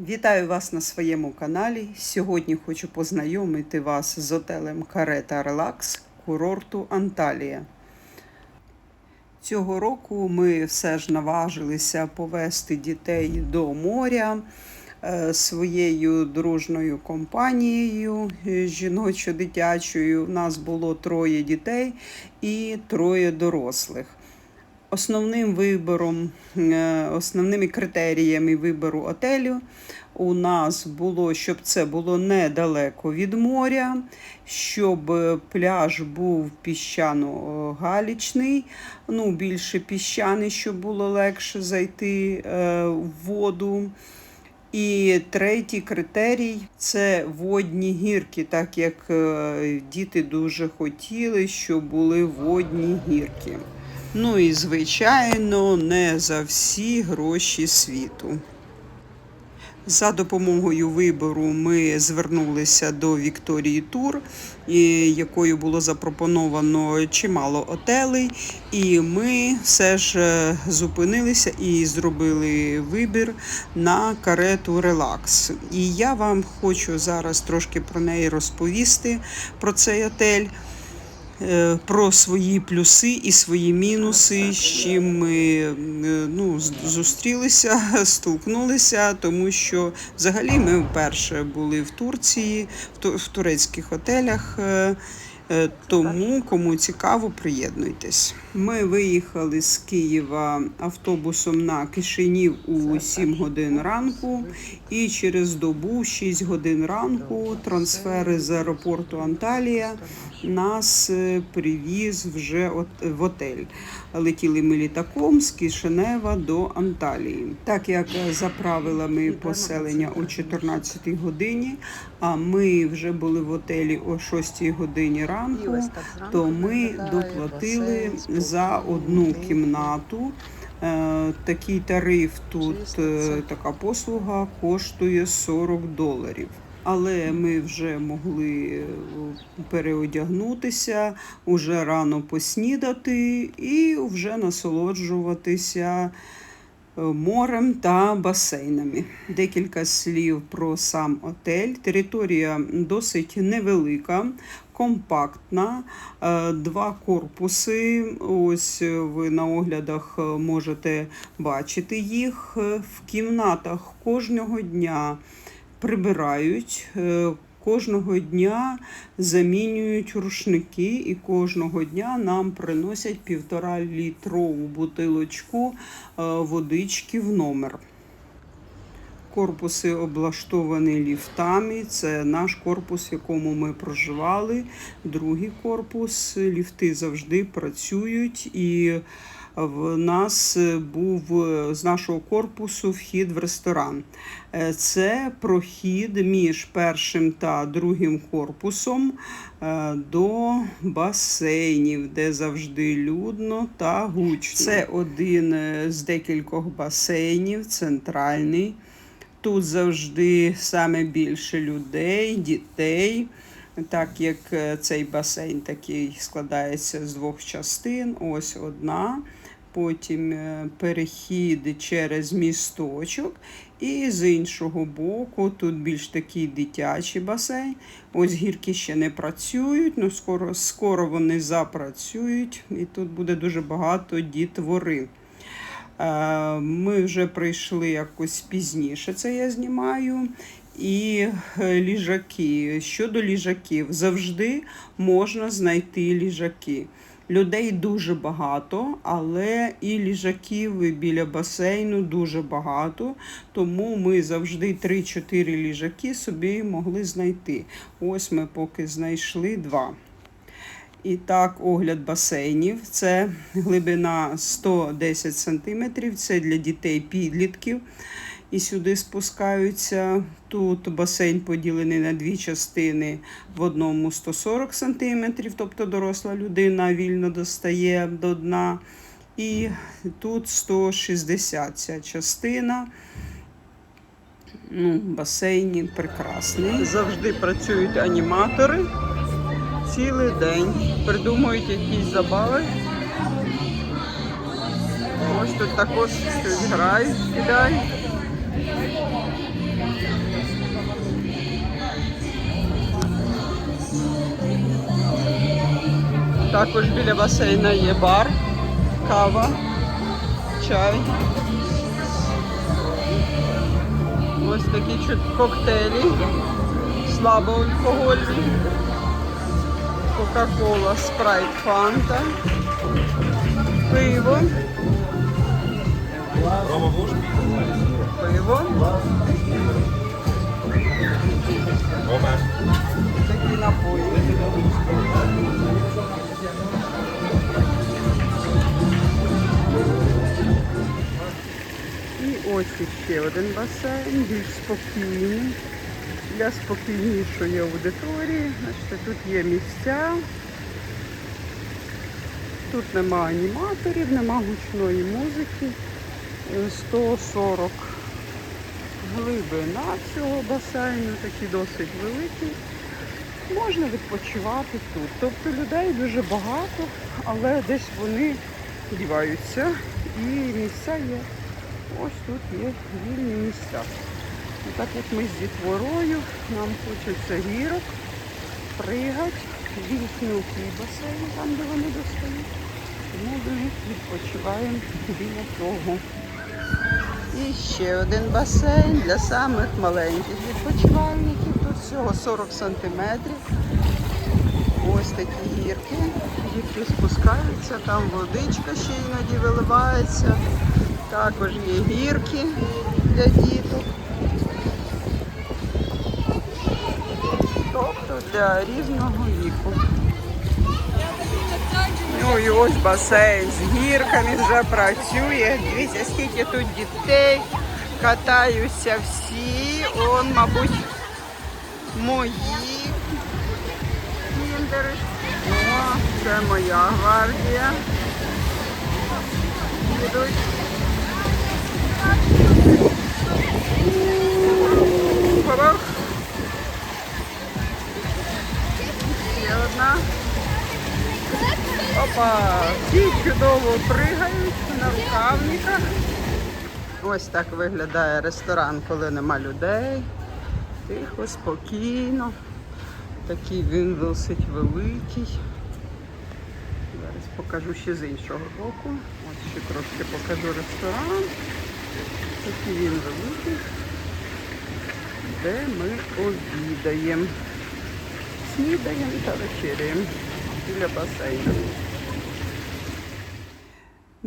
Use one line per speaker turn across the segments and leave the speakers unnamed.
Вітаю вас на своєму каналі. Сьогодні хочу познайомити вас з отелем Карета Релакс курорту Анталія. Цього року ми все ж наважилися повести дітей до моря е, своєю дружною компанією е, жіночо-дитячою. У нас було троє дітей і троє дорослих. Основним вибором, е, основними критеріями вибору отелю у нас було, щоб це було недалеко від моря, щоб е, пляж був піщано-галічний, ну більше піщаний, щоб було легше зайти е, в воду. І третій критерій це водні гірки, так як е, діти дуже хотіли, щоб були водні гірки. Ну і звичайно, не за всі гроші світу. За допомогою вибору ми звернулися до Вікторії Тур, якою було запропоновано чимало отелей. І ми все ж е, зупинилися і зробили вибір на карету Релакс. І я вам хочу зараз трошки про неї розповісти, про цей отель про свої плюси і свої мінуси, з чим ми е, ну, зустрілися, столкнулися, тому що взагалі ми вперше були в Турції, в ту- турецьких отелях. е, е, Тому кому цікаво, приєднуйтесь. Ми виїхали з Києва автобусом на Кишинів у 7 годин ранку, і через добу, 6 годин ранку, трансфери з аеропорту Анталія нас е, привіз вже от- в отель. Летіли ми літаком з Кишинева до Анталії. Так як е, за правилами поселення о 14 годині, а ми вже були в отелі о 6 годині ранку, то ми доплатили за одну кімнату. Е, Такий тариф тут, е, така послуга коштує 40 доларів. Але ми вже могли е, переодягнутися, уже рано поснідати і вже насолоджуватися е, морем та басейнами. Декілька слів про сам отель. Територія досить невелика, компактна, е, два корпуси. Ось ви на оглядах можете бачити їх. В кімнатах кожного дня прибирають. е, Кожного дня замінюють рушники, і кожного дня нам приносять півтора літрову бутилочку е, водички в номер. Корпуси облаштовані ліфтами. Це наш корпус, в якому ми проживали. Другий корпус. Ліфти завжди працюють і. В нас був е, з нашого корпусу вхід в ресторан. Е, Це прохід між першим та другим корпусом е, до басейнів, де завжди людно та гучно. Це один е, з декількох басейнів, центральний. Тут завжди саме більше людей, дітей. Так як е, цей басейн такий складається з двох частин, ось одна, потім е, перехід через місточок, і з іншого боку тут більш такий дитячий басейн. Ось гірки ще не працюють, але скоро, скоро вони запрацюють, і тут буде дуже багато дітвори. Е, Ми вже прийшли якось пізніше, це я знімаю. І е, ліжаки. Щодо ліжаків, завжди можна знайти ліжаки. Людей дуже багато, але і ліжаків біля басейну дуже багато. Тому ми завжди 3-4 ліжаки собі могли знайти. Ось ми поки знайшли два. І так, огляд басейнів. Це глибина 110 см, це для дітей підлітків. І сюди спускаються. Тут басейн поділений на дві частини. В одному 140 см, тобто доросла людина вільно достає до дна. І тут 160 ця частина. Ну, басейні прекрасний. Завжди працюють аніматори цілий день. Придумують якісь забави. Ось тут також щось грають, кидають. Також біля басейна є бар, кава, чай. Ось такі коктейлі, слабоалкогольні. Кока-кола, спрайт, фанта, пиво,
Рома, пить?
пиво,
Рома.
такі напої. І ось ще один басейн, більш спокійний. Для спокійнішої аудиторії. Значить, тут є місця. Тут нема аніматорів, нема гучної музики. Е, 140 глибина цього басейну, такий досить великий. Можна відпочивати тут. Тобто людей дуже багато, але десь вони діваються. І місця є. Ось тут є вільні місця. І так як ми з дітворою, нам хочеться гірок, пригать, вімкнутий басейн, там де вони достають. Тому ми відпочиваємо біля того. І ще один басейн для самих маленьких відпочивальників. Тут всього 40 сантиметрів. Ось такі гірки. Дітки спускаються, там водичка ще іноді виливається. Також є гірки для діток. Тобто для різного віку. Ну і ось басейн з гірками вже працює. Дивіться, скільки тут дітей. Катаються всі. Он, мабуть, мої кіндери. О, це моя гвардія. Їдуть. Ще одна. Опа! Всі чудово пригають на рукавниках. Ось так виглядає ресторан, коли нема людей. Тихо, спокійно. Такий він досить великий. Зараз покажу ще з іншого боку. Ось ще трошки покажу ресторан. Такий він великий, де ми обідаємо. Снідаємо та вечеряємо біля басейну.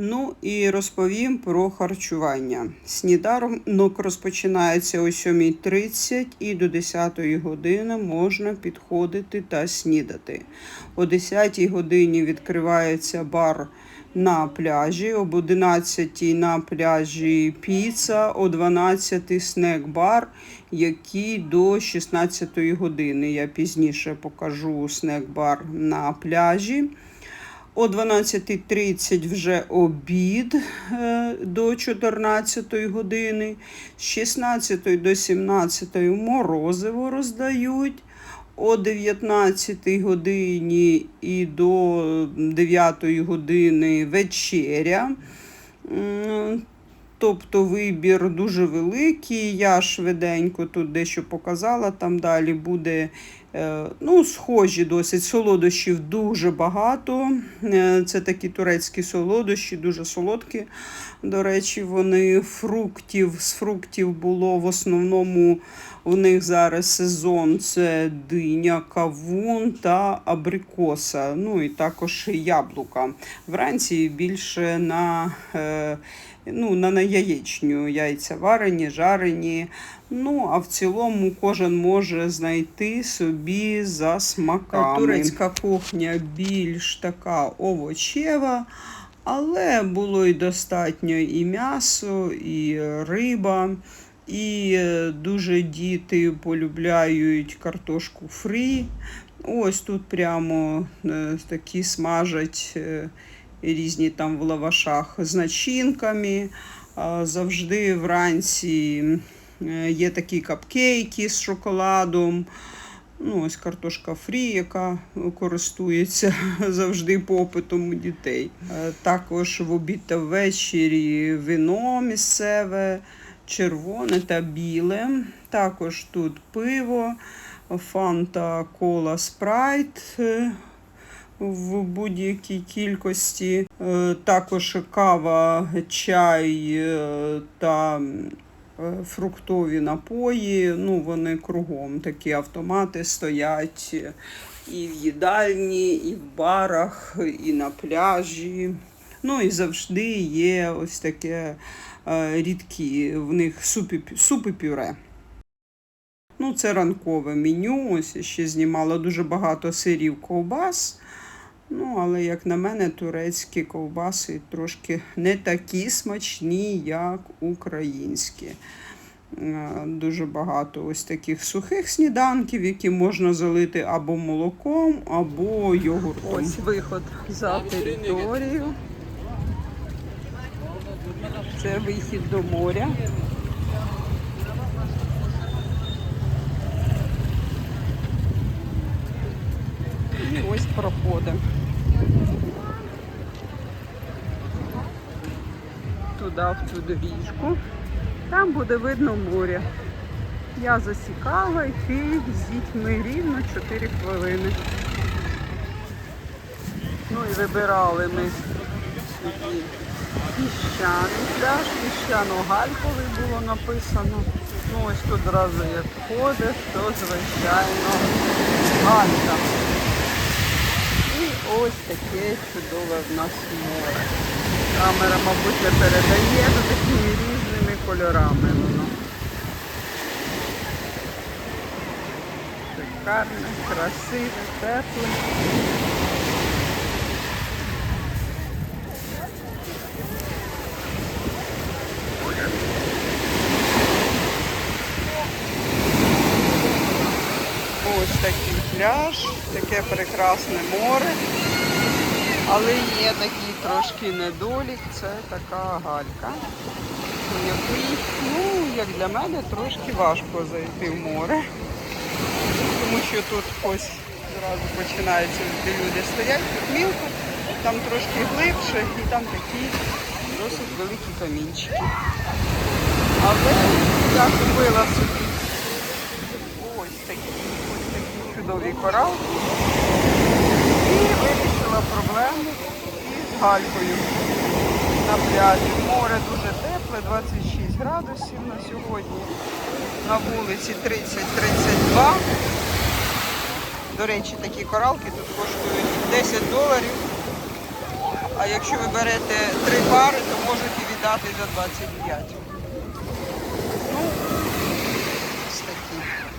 Ну і розповім про харчування. Сніданок розпочинається о 7.30 і до 10 години можна підходити та снідати. О 10 годині відкривається бар на пляжі, об 11 на пляжі піца, о 12 снек-бар, який до 16 години. Я пізніше покажу снек-бар на пляжі. О 12.30 вже обід е, до 14 години. З 16 до 17 морозиво роздають. О 19 годині і до 9 години вечеря. Тобто вибір дуже великий. Я швиденько тут дещо показала. Там далі буде ну, схожі досить солодощів дуже багато. Е, Це такі турецькі солодощі, дуже солодкі. До речі, вони фруктів з фруктів було в основному. У них зараз сезон це диня, кавун та абрикоса. Ну і також яблука. Вранці більше на е, ну, на, на яєчню яйця варені, жарені. Ну, а в цілому кожен може знайти собі за смаками. Турецька кухня більш така овочева, але було і достатньо і м'ясо, і риба. І е, дуже діти полюбляють картошку фрі. Ось тут прямо е, такі смажать е, різні там в лавашах з начинками. Завжди вранці є такі капкейки з шоколадом. Ну, ось картошка фрі, яка користується завжди попитом у дітей. Також в обід та ввечері вино місцеве, червоне та біле. Також тут пиво, фанта, кола, спрайт е, в будь-якій кількості. Е, Також кава, чай е, та фруктові напої. Ну, вони кругом такі автомати стоять і в їдальні, і в барах, і на пляжі. Ну і завжди є ось таке е, рідкі, в них супи, супи пюре. Ну, це ранкове меню. Ось я ще знімала дуже багато сирів ковбас. Ну, але, як на мене, турецькі ковбаси трошки не такі смачні, як українські. Е, Дуже багато ось таких сухих сніданків, які можна залити або молоком, або йогуртом. Ось виход за територію. Це вихід до моря. І ось проходи. Туди, в цю доріжку. Там буде видно море. Я засікала йти з дітьми рівно 4 хвилини. Ну і вибирали ми піщаний пляж, піщано-гальковий було написано. Ну ось тут одразу як входиш, то звичайно галька. І ось таке чудове в нас море. Камера, мабуть, не передає ну, такими різними кольорами воно. Шикарне, красиве, тепле. Ось такий пляж, таке прекрасне море. Але є такий трошки недолік, це така галька, у ну, як для мене, трошки важко зайти в море. Тому що тут ось зразу починається, де люди стоять, тут мілко, там трошки глибше і там такі досить великі камінчики. Але я купила собі ось такі, ось такі чудові коралки. І вирішила проблему із галькою на пляжі. Море дуже тепле, 26 градусів на сьогодні. На вулиці 30-32. До речі, такі коралки тут коштують 10 доларів. А якщо ви берете три пари, то можете віддати за 25. Ну, ось такі.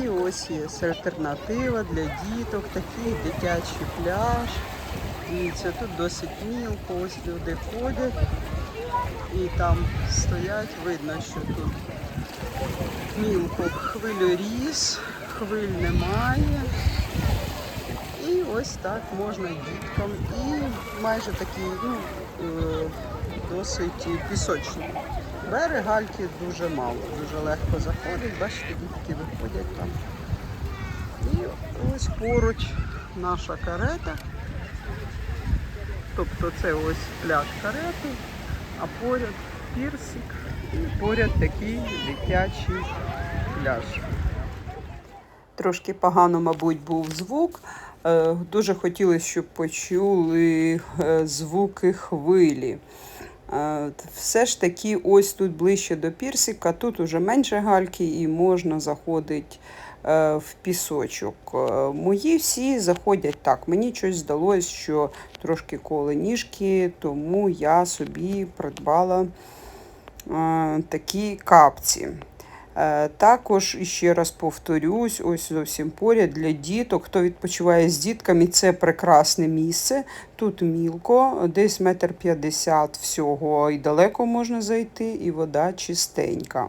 І ось є альтернатива для діток, такий дитячий пляж. Дивіться, тут досить мілко, ось люди ходять і там стоять, видно, що тут мілко хвильоріз, хвиль немає. І ось так можна діткам. І майже такий, ну, е, досить пісочний. Берег гальки дуже мало, дуже легко заходить. Бачите, дітки виходять там. Ось поруч наша карета. Тобто це ось пляж карети, а поряд пірсик і поряд такий дитячий пляж. Трошки погано, мабуть, був звук. Е, Дуже хотілося, щоб почули е, звуки хвилі. Е, Все ж таки, ось тут ближче до пірсика, тут уже менше гальки і можна заходити в пісочок. Е, Мої всі заходять так. Мені щось здалося, що трошки коле ніжки, тому я собі придбала е, такі капці. Е, Також ще раз повторюсь, ось зовсім поряд для діток. Хто відпочиває з дітками, це прекрасне місце. Тут мілко, десь метр п'ятдесят всього, і далеко можна зайти, і вода чистенька.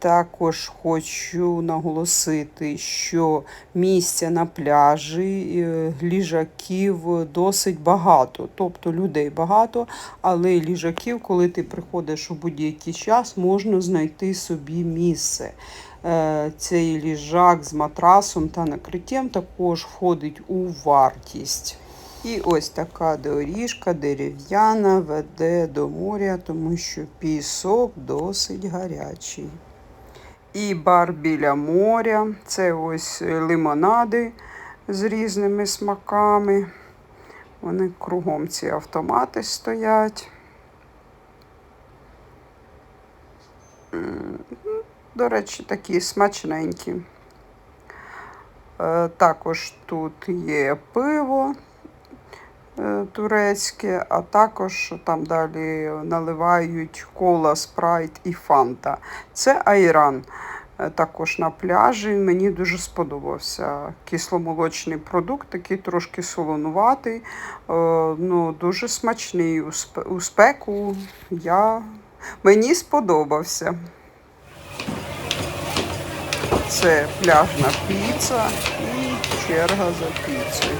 Також хочу наголосити, що місця на пляжі, е, ліжаків досить багато, тобто людей багато, але ліжаків, коли ти приходиш у будь-який час, можна знайти собі місце. Е, Цей ліжак з матрасом та накриттям також входить у вартість. І ось така доріжка дерев'яна веде до моря, тому що пісок досить гарячий. І бар біля моря. Це ось лимонади з різними смаками. Вони кругом ці автомати стоять. До речі, такі смачненькі. Е, Також тут є пиво е, турецьке, а також там далі наливають кола, спрайт і фанта. Це айран. Е, Також на пляжі мені дуже сподобався кисломолочний продукт, такий трошки солонуватий, е, ну, дуже смачний. У спеку я... мені сподобався. Це пляжна піца і черга за піцею.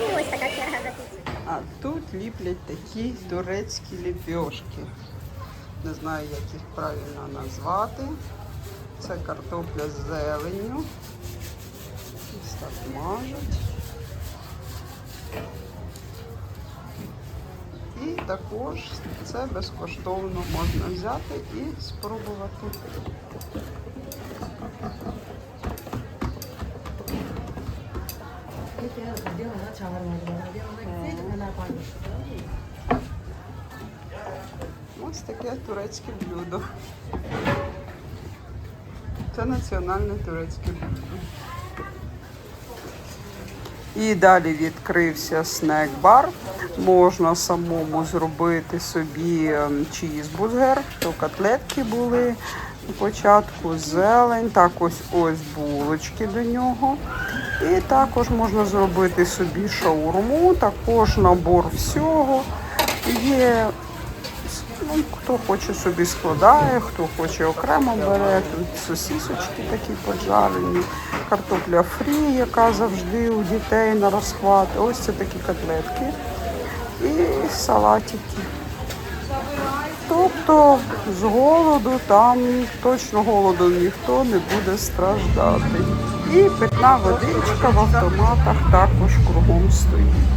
І ось така черга за піцею.
А ліплять такі турецькі ліпьошки. Не знаю, як їх правильно назвати. Це картопля з зеленню. Ось так мажуть. І також це безкоштовно можна взяти і спробувати. Ось таке турецьке блюдо. Це національне турецьке блюдо. І далі відкрився снек-бар. Можна самому зробити собі ем, чізбургер, то котлетки були спочатку, зелень, так ось ось булочки до нього. І також можна зробити собі шаурму, також набор всього. Є Ну, хто хоче собі складає, хто хоче окремо бере. Тут сосісочки такі поджарені, картопля фрі, яка завжди у дітей на розхват. Ось це такі котлетки і салатики. Тобто з голоду там точно голодом ніхто не буде страждати. І питна водичка в автоматах також кругом стоїть.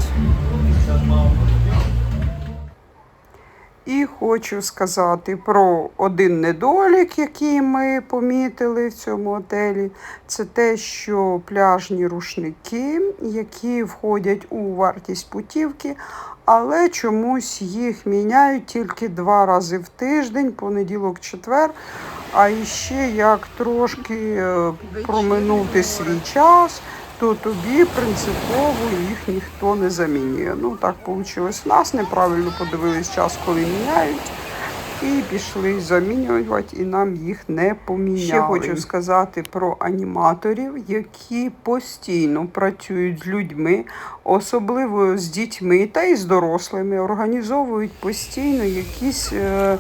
І хочу сказати про один недолік, який ми помітили в цьому отелі. Це те, що пляжні рушники, які входять у вартість путівки, але чомусь їх міняють тільки два рази в тиждень, понеділок, четвер. А іще як трошки е, проминути свій час, то тобі принципово їх ніхто не замінює. Ну так вийшло нас, неправильно подивились час, коли міняють. І пішли замінювати, і нам їх не поміняли. Ще хочу сказати про аніматорів, які постійно працюють з людьми, особливо з дітьми та й з дорослими, організовують постійно якісь. Е,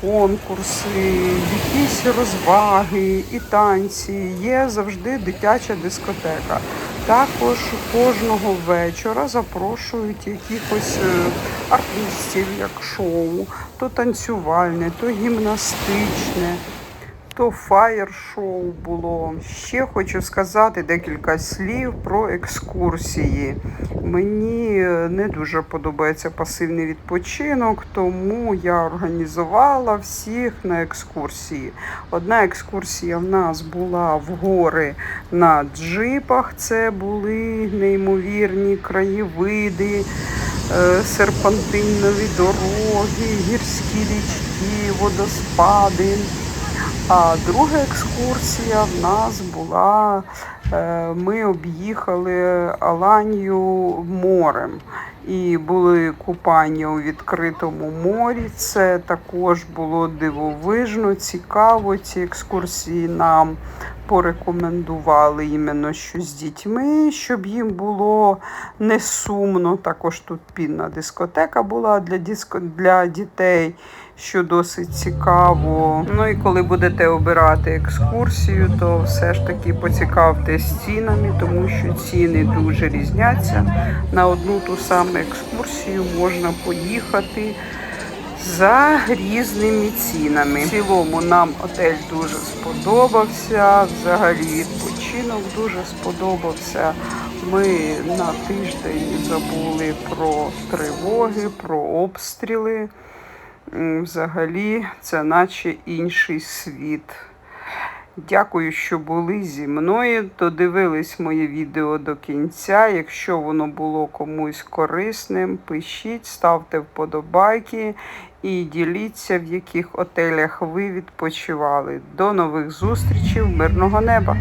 конкурси, якісь розваги і танці. Є завжди дитяча дискотека. Також кожного вечора запрошують якихось е, артистів, як шоу, то танцювальне, то гімнастичне. То фаєр-шоу було. Ще хочу сказати декілька слів про екскурсії. Мені е, не дуже подобається пасивний відпочинок, тому я організувала всіх на екскурсії. Одна екскурсія в нас була в гори на джипах. Це були неймовірні краєвиди, е, серпантинові дороги, гірські річки, водоспади. А друга екскурсія в нас була. е, Ми об'їхали Аланію морем і були купання у відкритому морі. Це також було дивовижно, цікаво. Ці екскурсії нам порекомендували іменно що з дітьми, щоб їм було не сумно. Також тут пінна дискотека була для, диско... для дітей що досить цікаво. Ну і коли будете обирати екскурсію, то все ж таки поцікавтесь цінами, тому що ціни дуже різняться. На одну ту саму екскурсію можна поїхати за різними цінами. В цілому нам отель дуже сподобався. Взагалі відпочинок дуже сподобався. Ми на тиждень забули про тривоги, про обстріли. Взагалі, це наче інший світ. Дякую, що були зі мною. Додивились моє відео до кінця. Якщо воно було комусь корисним, пишіть, ставте вподобайки і діліться, в яких отелях ви відпочивали. До нових зустрічей, мирного неба!